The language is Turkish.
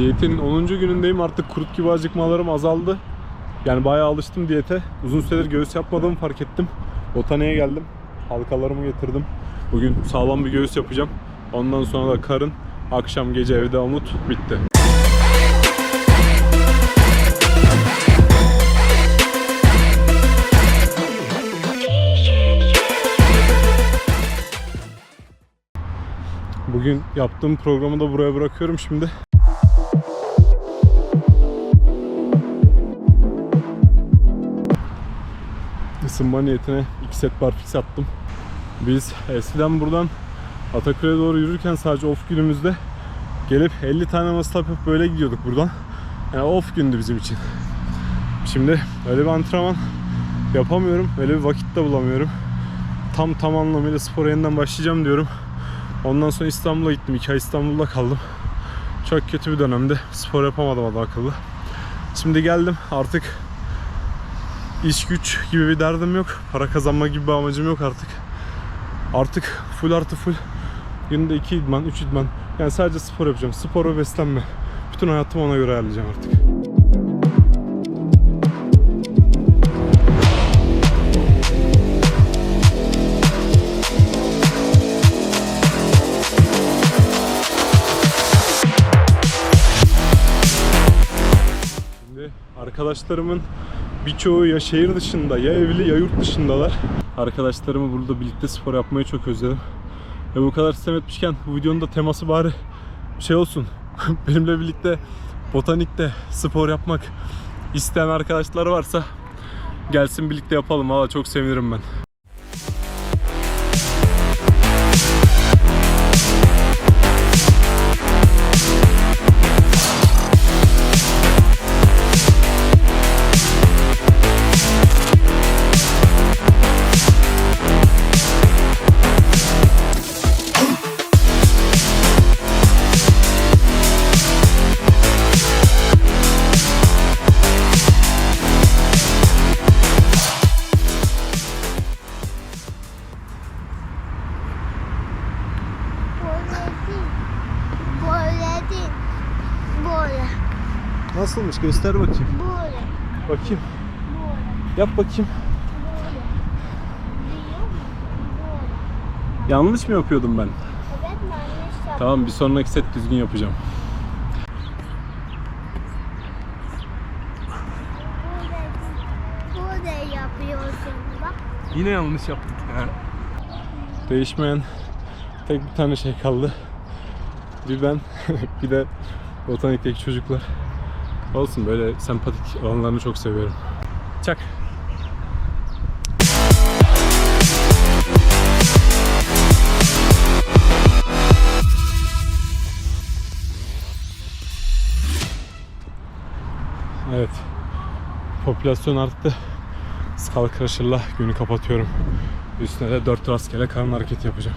Diyetin 10. günündeyim artık kurut gibi acıkmalarım azaldı. Yani bayağı alıştım diyete. Uzun süredir göğüs yapmadığımı fark ettim. Botaniğe geldim. Halkalarımı getirdim. Bugün sağlam bir göğüs yapacağım. Ondan sonra da karın, akşam gece evde umut bitti. Bugün yaptığım programı da buraya bırakıyorum şimdi. Isınma niyetine 2 set barfix attım. Biz eskiden buradan Ataköy'e doğru yürürken sadece off günümüzde gelip 50 tane must yapıp böyle gidiyorduk buradan. Yani off gündü bizim için. Şimdi öyle bir antrenman yapamıyorum. Öyle bir vakit de bulamıyorum. Tam tam anlamıyla spora yeniden başlayacağım diyorum. Ondan sonra İstanbul'a gittim. 2 ay İstanbul'da kaldım. Çok kötü bir dönemde. Spor yapamadım adam akıllı. Şimdi geldim artık iş güç gibi bir derdim yok. Para kazanma gibi bir amacım yok artık. Artık full artı full. Günde 2 idman, 3 idman. Yani sadece spor yapacağım. Spor ve beslenme. Bütün hayatımı ona göre ayarlayacağım artık. Şimdi arkadaşlarımın birçoğu ya şehir dışında ya evli ya yurt dışındalar. Arkadaşlarımı burada birlikte spor yapmayı çok özledim. Ve bu kadar sistem etmişken bu videonun da teması bari şey olsun. Benimle birlikte botanikte spor yapmak isteyen arkadaşlar varsa gelsin birlikte yapalım. Valla çok sevinirim ben. Böyle. Nasılmış göster bakayım. Böyle. Bakayım. Böyle. Yap bakayım. Böyle. Yanlış mı yapıyordum ben? Evet yanlış yaptım. Tamam bir sonraki set düzgün yapacağım. Böyle yapıyorsun bak. Yine yanlış yaptık ya. Değişmeyen tek bir tane şey kaldı. Bir ben, bir de botanikteki çocuklar. Olsun böyle sempatik alanlarını çok seviyorum. Çak. Evet. Popülasyon arttı. Skull Crusher'la günü kapatıyorum. Üstüne de 4 rastgele karın hareketi yapacağım.